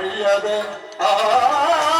her yerde ah,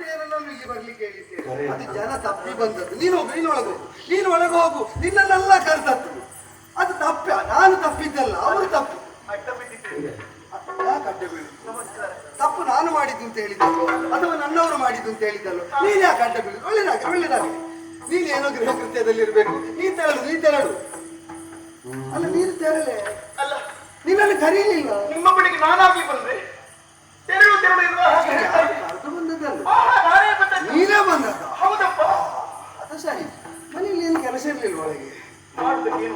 ನಾನು ವೈನತೆಯರನ್ನು ಇಲ್ಲಿ ಬರ್ಲಿಕ್ಕೆ ಹೇಳಿದ್ದೇನೆ. ಅದು ಜನ ತಪ್ಪಿ ಬಂದದ್ದು. ನೀನು ಹೋಗು ನೀನು ಒಳಗೆ ಹೋಗು. ನೀನು ಒಳಗೆ ಹೋಗು. ನಿನ್ನನ್ನೆಲ್ಲ ಕರೆದದ್ದು ಅದು ತಪ್ಪ. ನಾನು ತಪ್ಪಿದ್ದಲ್ಲ ಅವರು ತಪ್ಪು. ಅಡ್ಡ ನಮಸ್ಕಾರ ತಪ್ಪು ನಾನು ಮಾಡಿದ್ದು ಅಂತ ಹೇಳಿದ್ದಲ್ಲೋ ಅಥವಾ ನನ್ನವರು ಮಾಡಿದ್ದು ಅಂತ ಹೇಳಿದ್ದಲ್ಲೋ ನೀನು ಯಾಕೆ ಅಡ್ಡ ಬೀಳು ಒಳ್ಳೆದಾಗಿ ಒಳ್ಳೆದಾಗಿ ನೀನು ಏನೋ ಗೃಹ ಕೃತ್ಯದಲ್ಲಿ ಇರಬೇಕು. ನೀ ತೆರಳು ನೀ ತೆರಳು. ಅಲ್ಲ ನೀನು ತೆರಳೆ ಅಲ್ಲ. ನಿನ್ನನ್ನು ಕರೀಲಿಲ್ಲ ನಿಮ್ಮ ಬಳಿಗೆ ನಾನಾಗಿ ಬಂದ್ರೆ? ತೆರಳು ತೆರಳು ಬಂದದ್ದಲ್ಲ? ನಾನೇ ಬಂದದ್ದು. ಹೌದಪ್ಪ. ಅದು ಸರಿ. ಮನೇಲಿ ಏನು ಕೆಲಸ ಇರಲಿಲ್ಲ ಒಳಗೆ? ಅದೇ.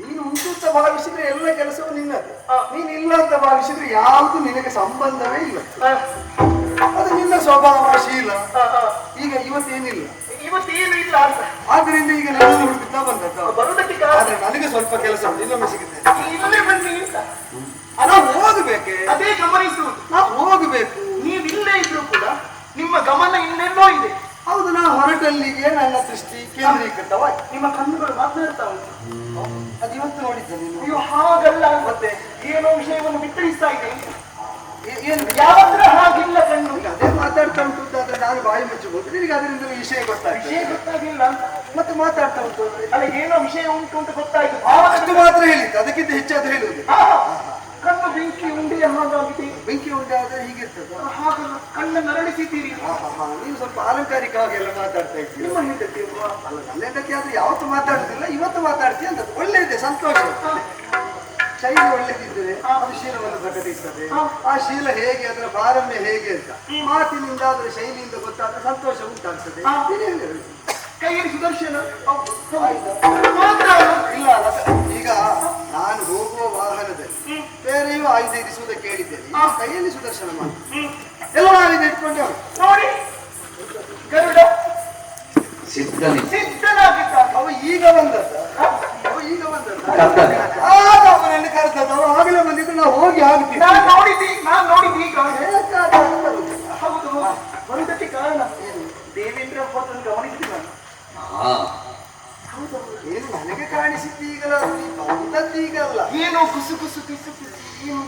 ನೀನು ಉಂಟು ಅಂತ ಭಾವಿಸಿದ್ರೆ ಎಲ್ಲ ಕೆಲಸವೂ ನಿನ್ನದು. ನೀನು ಇಲ್ಲ ಅಂತ ಭಾವಿಸಿದ್ರೆ ಯಾವುದು ನಿನಗೆ ಸಂಬಂಧವೇ ಇಲ್ಲ. ಅದು ನಿನ್ನ ಸ್ವಭಾವ ಶೀಲ. ಈಗ ಇವತ್ತೇನಿಲ್ಲ? ಇವತ್ತೇನು ಇಲ್ಲ ಅಂತ. ಆದ್ರಿಂದ ಈಗ ನಾನು ಹುಡುಕುತ್ತಾ ಬಂದದ್ದು. ಬರುವುದಕ್ಕೆ ಆದ್ರೆ ನನಗೆ ಸ್ವಲ್ಪ ಕೆಲಸ ಇನ್ನೊಮ್ಮೆ ಸಿಗುತ್ತೆ. ಇಲ್ಲೇ ಬನ್ನಿ ನಾವು ಹೋಗ್ಬೇಕೆ ಅದೇ ಗಮನಿಸುವುದು ನಾವು ಹೋಗ್ಬೇಕು ನೀವು ಇಲ್ಲೇ ಇದ್ರು ಕೂಡ ನಿಮ್ಮ ಗಮನ ಇನ್ನೆಲ್ಲೋ ಇದೆ ನಾನು ನನ್ನ ದೃಷ್ಟಿ ಕೇಂದ್ರೀಕೃತವಾಗಿ ನಿಮ್ಮ ಕಣ್ಣುಗಳು ಮಾತನಾಡ್ತಾ ಉಂಟು. ಅದು ಇವತ್ತು ನೋಡಿದ್ದೆ ನೀನು. ನೀವು ಹಾಗಲ್ಲ. ಮತ್ತೆ ಏನೋ ವಿಷಯವನ್ನು ಬಿತ್ತರಿಸ್ತಾ ಇದೆ ಏನು? ಯಾವತ್ರ ಹಾಗಿಲ್ಲ ಕಣ್ಣು. ಅದೇ ಮಾತಾಡ್ತಾ ಉಂಟು ಅಂತಾದ್ರೆ ನಾನು ಬಾಯಿ ಮುಚ್ಚಬಹುದು. ನಿನಗೆ ಅದರಿಂದ ವಿಷಯ ಗೊತ್ತಾಗ್ತದೆ. ವಿಷಯ ಗೊತ್ತಾಗಿಲ್ಲ ಮತ್ತೆ ಮಾತಾಡ್ತಾ ಉಂಟು. ಅಲ್ಲ ಏನೋ ವಿಷಯ ಉಂಟು ಅಂತ ಗೊತ್ತಾಯ್ತು. ಮಾತ್ರ ಹೇಳಿದ್ದು. ಅದಕ್ಕಿಂತ ಹೆಚ್ಚಾದ್ರೆ ಹೇಳುದು ಆ, ಕಣ್ಣು ಬೆಂಕಿ ಉಂಡಿ ಹಾಗಾಗಿದೆ ಬೆಂಕಿ ಉಂಡೆ ಆದ್ರೆ ಹೀಗಿರ್ತದ ಹಾಗಲ್ಲ ಮರಳಿಸಿದ್ದೀರಿ. ನೀವು ಸ್ವಲ್ಪ ಅಲಂಕಾರಿಕವಾಗಿ ಎಲ್ಲ ಮಾತಾಡ್ತಾ ಇದ್ದೀರಿ. ನಿಮ್ಮ ಹೆಂಡತಿ? ಅಲ್ಲ ನನ್ನ ಹೆಂಡತಿ ಆದ್ರೆ ಯಾವತ್ತು ಮಾತಾಡುದಿಲ್ಲ ಇವತ್ತು ಮಾತಾಡ್ತಿ ಅಂತ ಒಳ್ಳೆಯದೆ ಸಂತೋಷ. ಶೈಲಿ ಒಳ್ಳೆದಿದ್ದರೆ ಅದು ಶೀಲವನ್ನು ಪ್ರಕಟಿಸ್ತದೆ. ಆ ಶೀಲ ಹೇಗೆ ಅದರ ಪಾರಮ್ಯ ಹೇಗೆ ಅಂತ. ಮಾತಿನಿಂದ ಅದರ ಶೈಲಿಯಿಂದ ಗೊತ್ತಾದ್ರೆ ಸಂತೋಷ ಉಂಟಾಗ್ತದೆ? ಕೈಯಲ್ಲಿ ಸುದರ್ಶನ? ಇಲ್ಲ ಈಗ ನಾನು ಹೋಗುವ ವಾಹನದಲ್ಲಿ ಬೇರೆಯೂ ಆಯುಧ ಇರಿಸುವುದ ಕೇಳಿದ್ದೇನೆ. ಈಗ ಕೈಯಲ್ಲಿ ಸುದರ್ಶನ ಮಾಡಿ. ಎಲ್ಲ ಆಯುಧ ಇಟ್ಕೊಂಡು ನೋಡಿ. ಗರುಡ. ಸಿದ್ಧನಿ. ಸಿದ್ಧನಾಗಿದ್ದ ಅವ ಈಗ ಬಂದದ್ದ. ಅವ ಈಗ ಬಂದದ್ದ. ಕರ್ತನೆ. ಆಗ ಅವನಲ್ಲಿ ಕರೆದದ್ದು. ಅವ ಆಗಲೇ ಬಂದಿದ್ದು. ನಾವು ಹೋಗಿ ಆಗ್ತೀವಿ ಏನು ನನಗೆ ಕಾಣಿಸಿದ್ದು ಈಗಲ್ಲ ಬಂದದ್ದು ಈಗಲ್ಲ ಏನೋ ಕುಸು ಕುಸು ಕಿಸು ಕಿಸು.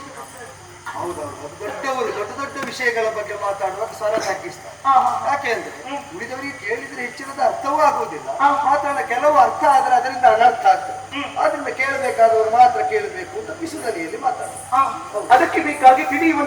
ಹೌದೌದು ಅದು ದೊಡ್ಡವರು ದೊಡ್ಡ ದೊಡ್ಡ ವಿಷಯಗಳ ಬಗ್ಗೆ ಮಾತಾಡುವಾಗ ಸ್ವರ ಸಾಕಿಸ್ತಾರೆ ಹಾ, ಹಾ, ಹಾ. ಯಾಕೆ ಅಂದ್ರೆ ಹ್ಮ್. ಉಳಿದವರಿಗೆ ಕೇಳಿದ್ರೆ ಹೆಚ್ಚಿನದ ಅರ್ಥವೂ ಆಗುವುದಿಲ್ಲ. ಮಾತಾಡ ಕೆಲವು ಅರ್ಥ ಆದ್ರೆ ಅದರಿಂದ ಅನರ್ಥ ಆಗ್ತದೆ ಆದ್ರಿಂದ ಕೇಳಬೇಕಾದವರು ಮಾತ್ರ ಕೇಳಬೇಕು ಅಂತ ಪಿಸುದನಿಯಲ್ಲಿ ಮಾತಾಡ ಅದಕ್ಕೆ ಬೇಕಾಗಿ ತಿಳಿಯುವಂತ